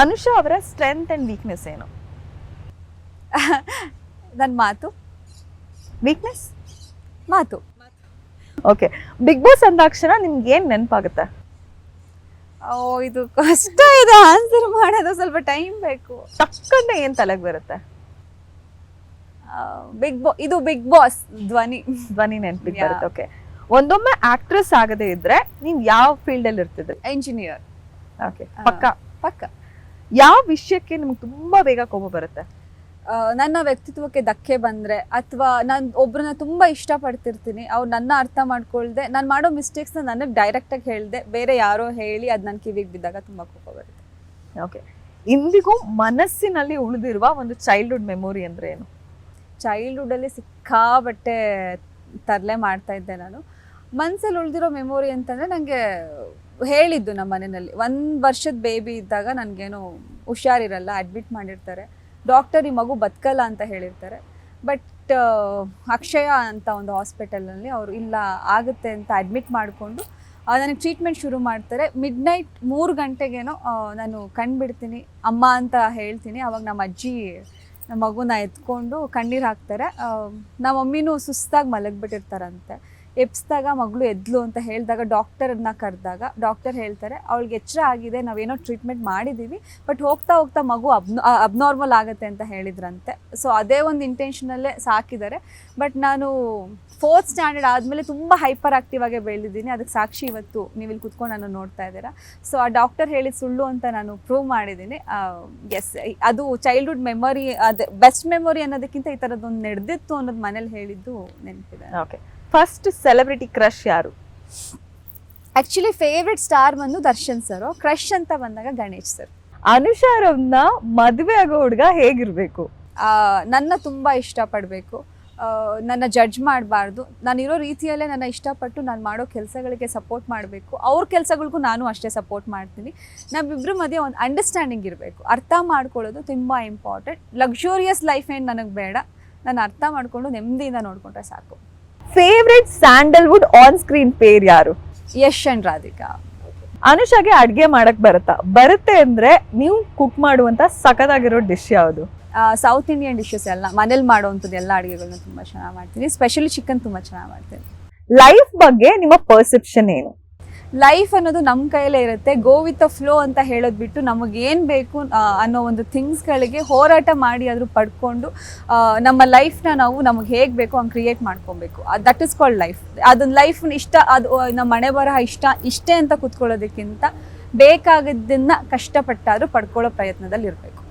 ಅನುಷಾ ಅವರ strength and weakness ಏನು? ನನ್ನ ಮಾತು. ವೀಕ್ನೆಸ್ ಮಾತು. ಓಕೆ ಬಿಗ್ ಬಾಸ್ ಅಂದಾಕ್ಷಣ ನಿಮ್ಗೆ ಏನ್ ನೆನಪಾಗುತ್ತೆ? ಓ ಇದು ಕಷ್ಟ ಇದೆ. ಆನ್ಸರ್ ಮಾಡೋದು ಸ್ವಲ್ಪ ಟೈಮ್ ಬೇಕು. ತಕ್ಕಂತೆ ಏನು ತಲೆಗೆ ಬರುತ್ತೆ? ಬಿಗ್ ಬಾ ಇದು ಬಿಗ್ ಬಾಸ್ ಧ್ವನಿ. ಧ್ವನಿ ನೆನಪಿಗೆ ಬರುತ್ತೆ ಓಕೆ ಒಂದೊಮ್ಮೆ ಆಕ್ಟ್ರೆಸ್ ಆಗದೆ ಇದ್ರೆ ನೀವ್ ಯಾವ ಫೀಲ್ಡ್ ಅಲ್ಲಿ ಇರ್ತಿದ್ರಿ? Engineer okay. ಪಕ್ಕ? ಪಕ್ಕ. ಯಾವ ವಿಷಯಕ್ಕೆ ನಿಮ್ಗೆ ತುಂಬಾ ಬೇಗ ಕೋಪ ಬರುತ್ತೆ? ಆ, ನನ್ನ ವ್ಯಕ್ತಿತ್ವಕ್ಕೆ ಧಕ್ಕೆ ಬಂದ್ರೆ ಅಥವಾ ನಾನು ಒಬ್ಬರನ್ನ ತುಂಬಾ ಇಷ್ಟಪಡ್ತಿರ್ತೀನಿ ಅವ್ರು ನನ್ನ ಅರ್ಥ ಮಾಡ್ಕೊಳ್ದೆ ನಾನು ಮಾಡೋ ಮಿಸ್ಟೇಕ್ಸ್ನ ನನಗೆ ಡೈರೆಕ್ಟಾಗಿ ಹೇಳ್ದೆ ಬೇರೆ ಯಾರೋ ಹೇಳಿ ಅದು ನನ್ನ ಕಿವಿಗೆ ಬಿದ್ದಾಗ ತುಂಬಾ ಕೋಪ ಬರುತ್ತೆ. ಓಕೆ ಇಂದಿಗೂ ಮನಸ್ಸಿನಲ್ಲಿ ಉಳಿದಿರುವ ಒಂದು ಚೈಲ್ಡ್ಹುಡ್ ಮೆಮೊರಿ ಅಂದ್ರೆ ಏನು? ಚೈಲ್ಡ್ಹುಡಲ್ಲಿ ಸಿಕ್ಕಾಬಟ್ಟೆ ತರಲೆ ಮಾಡ್ತಾ ಇದ್ದೆ ನಾನು. ಮನಸ್ಸಲ್ಲಿ ಉಳಿದಿರೋ ಮೆಮೊರಿ ಅಂತಂದರೆ ನನಗೆ ಹೇಳಿದ್ದು ನಮ್ಮ ಮನೆಯಲ್ಲಿ. ಒಂದು ವರ್ಷದ ಬೇಬಿ ಇದ್ದಾಗ ನನಗೇನು ಹುಷಾರಿರಲ್ಲ ಅಡ್ಮಿಟ್ ಮಾಡಿರ್ತಾರೆ. ಡಾಕ್ಟರ್ ಈ ಮಗು ಬದುಕಲ್ಲ ಅಂತ ಹೇಳಿರ್ತಾರೆ. ಬಟ್ ಅಕ್ಷಯ ಅಂತ ಒಂದು ಹಾಸ್ಪಿಟಲಲ್ಲಿ ಅವರು ಇಲ್ಲ, ಆಗುತ್ತೆ ಅಂತ ಅಡ್ಮಿಟ್ ಮಾಡಿಕೊಂಡು ನನಗೆ ಟ್ರೀಟ್ಮೆಂಟ್ ಶುರು ಮಾಡ್ತಾರೆ. ಮಿಡ್ ನೈಟ್ ಮೂರು ಗಂಟೆಗೇನೋ ನಾನು ಕಣ್ಬಿಡ್ತೀನಿ, ಅಮ್ಮ ಅಂತ ಹೇಳ್ತೀನಿ. ಅವಾಗ ನಮ್ಮ ಅಜ್ಜಿ ನಮ್ಮ ಮಗುನ ಎತ್ಕೊಂಡು ಕಣ್ಣೀರು ಹಾಕ್ತಾರೆ. ನಮ್ಮ ಮಮ್ಮಿನೂ ಸುಸ್ತಾಗಿ ಮಲಗಿಬಿಟ್ಟಿರ್ತಾರಂತೆ. ಎಬ್ಸ್ದಾಗ ಮಗಳು ಎದ್ಲು ಅಂತ ಹೇಳಿದಾಗ ಡಾಕ್ಟರನ್ನ ಕರೆದಾಗ ಡಾಕ್ಟರ್ ಹೇಳ್ತಾರೆ, ಅವಳಿಗೆ ಎಚ್ಚರ ಆಗಿದೆ, ನಾವೇನೋ ಟ್ರೀಟ್ಮೆಂಟ್ ಮಾಡಿದ್ದೀವಿ ಬಟ್ ಹೋಗ್ತಾ ಹೋಗ್ತಾ ಮಗು ಅಬ್ನ ಅಬ್ನಾರ್ಮಲ್ ಆಗುತ್ತೆ ಅಂತ ಹೇಳಿದ್ರಂತೆ. ಸೊ ಅದೇ ಒಂದು ಇಂಟೆನ್ಷನಲ್ಲೇ ಸಾಕಿದ್ದಾರೆ. ಬಟ್ ನಾನು ಫೋರ್ತ್ ಸ್ಟ್ಯಾಂಡರ್ಡ್ ಆದಮೇಲೆ ತುಂಬ ಹೈಪರ್ ಆಕ್ಟಿವ್ ಆಗಿ ಬೆಳೆದಿದ್ದೀನಿ. ಅದಕ್ಕೆ ಸಾಕ್ಷಿ ಇವತ್ತು ನೀವು ಇಲ್ಲಿ ಕುತ್ಕೊಂಡು ನಾನು ನೋಡ್ತಾ ಇದ್ದೀರಾ. ಸೊ ಆ ಡಾಕ್ಟರ್ ಹೇಳಿದ ಸುಳ್ಳು ಅಂತ ನಾನು ಪ್ರೂವ್ ಮಾಡಿದ್ದೀನಿ. ಎಸ್ ಅದು ಚೈಲ್ಡ್ಹುಡ್ ಮೆಮೊರಿ ಅದು ಬೆಸ್ಟ್ ಮೆಮೊರಿ ಅನ್ನೋದಕ್ಕಿಂತ ಈ ಥರದ್ದೊಂದು ನಡೆದಿತ್ತು ಅನ್ನೋದು ಮನೇಲಿ ಹೇಳಿದ್ದು ನೆನಪಿದೆ. ಓಕೆ ಫಸ್ಟ್ ಸೆಲೆಬ್ರಿಟಿ ಕ್ರಶ್ ಯಾರು? ಆಕ್ಚುಲಿ ಫೇವ್ರೆಟ್ ಸ್ಟಾರ್ ಬಂದು ದರ್ಶನ್ ಸರ್ ಕ್ರಶ್ ಅಂತ ಬಂದಾಗ ಗಣೇಶ್ ಸರ್ ಅನುಷಾರವ್ನ ಮದುವೆ ಆಗೋ ಹುಡುಗ ಹೇಗಿರ್ಬೇಕು? ನನ್ನ ತುಂಬ ಇಷ್ಟಪಡಬೇಕು. ನನ್ನ ಜಡ್ಜ್ ಮಾಡಬಾರ್ದು. ನಾನಿರೋ ರೀತಿಯಲ್ಲೇ ನನ್ನ ಇಷ್ಟಪಟ್ಟು ನಾನು ಮಾಡೋ ಕೆಲಸಗಳಿಗೆ ಸಪೋರ್ಟ್ ಮಾಡಬೇಕು. ಅವ್ರ ಕೆಲಸಗಳಿಗೂ ನಾನು ಅಷ್ಟೇ ಸಪೋರ್ಟ್ ಮಾಡ್ತೀನಿ. ನಮ್ಮಿಬ್ಬರ ಮಧ್ಯೆ ಒಂದು ಅಂಡರ್ಸ್ಟ್ಯಾಂಡಿಂಗ್ ಇರಬೇಕು. ಅರ್ಥ ಮಾಡ್ಕೊಳ್ಳೋದು ತುಂಬ ಇಂಪಾರ್ಟೆಂಟ್ ಲಕ್ಸುರಿಯಸ್ ಲೈಫ್ ಏನು ನನಗೆ ಬೇಡ. ನಾನು ಅರ್ಥ ಮಾಡಿಕೊಂಡು ನೆಮ್ಮದಿಯಿಂದ ನೋಡಿಕೊಂಡ್ರೆ ಸಾಕು. Favourite Sandalwood on screen pair ಯಾರು? ಯಶ್ ಅಂಡ್ ರಾಧಿಕಾ. ಅನುಷಾಗೆ ಅಡ್ಗೆ ಮಾಡಕ್ ಬರುತ್ತಾ? ಬರುತ್ತೆ ಅಂದ್ರೆ ನೀವು ಕುಕ್ ಮಾಡುವಂತ ಸಖತ್ತಾಗಿರೋ ಡಿಶ್ ಯಾವುದು? ಸೌತ್ ಇಂಡಿಯನ್ ಡಿಶಸ್ ಎಲ್ಲ ಮನೇಲಿ ಮಾಡುವಂಥದ್ದು ಎಲ್ಲ ಅಡುಗೆಗಳನ್ನ ತುಂಬ ಚೆನ್ನಾಗಿ ಮಾಡ್ತೀನಿ. ಸ್ಪೆಷಲಿ ಚಿಕನ್ ತುಂಬ ಚೆನ್ನಾಗಿ ಮಾಡ್ತೀನಿ. ಲೈಫ್ ಬಗ್ಗೆ ನಿಮ್ಮ ಪರ್ಸೆಪ್ಷನ್ ಏನು? ಲೈಫ್ ಅನ್ನೋದು ನಮ್ಮ ಕೈಯಲ್ಲೇ ಇರುತ್ತೆ. ಗೋ ವಿತ್ ಅ ಫ್ಲೋ ಅಂತ ಹೇಳೋದು ಬಿಟ್ಟು ನಮಗೇನು ಬೇಕು ಅನ್ನೋ ಒಂದು ಥಿಂಗ್ಸ್ಗಳಿಗೆ ಹೋರಾಟ ಮಾಡಿ ಆದರೂ ಪಡ್ಕೊಂಡು ನಮ್ಮ ಲೈಫ್ನ ನಾವು ನಮಗೆ ಹೇಗೆ ಬೇಕು ಹಂಗೆ ಕ್ರಿಯೇಟ್ ಮಾಡ್ಕೊಬೇಕು. ದಟ್ ಇಸ್ ಕಾಲ್ಡ್ ಲೈಫ್ ಅದನ್ನ ಲೈಫ್ನ ಇಷ್ಟ, ಅದು ನಮ್ಮ ಮನೆ ಬರಹ ಇಷ್ಟ, ಇಷ್ಟೇ ಅಂತ ಕೂತ್ಕೊಳ್ಳೋದಕ್ಕಿಂತ ಬೇಕಾಗಿದ್ದನ್ನು ಕಷ್ಟಪಟ್ಟಾದರೂ ಪಡ್ಕೊಳ್ಳೋ ಪ್ರಯತ್ನದಲ್ಲಿ ಇರಬೇಕು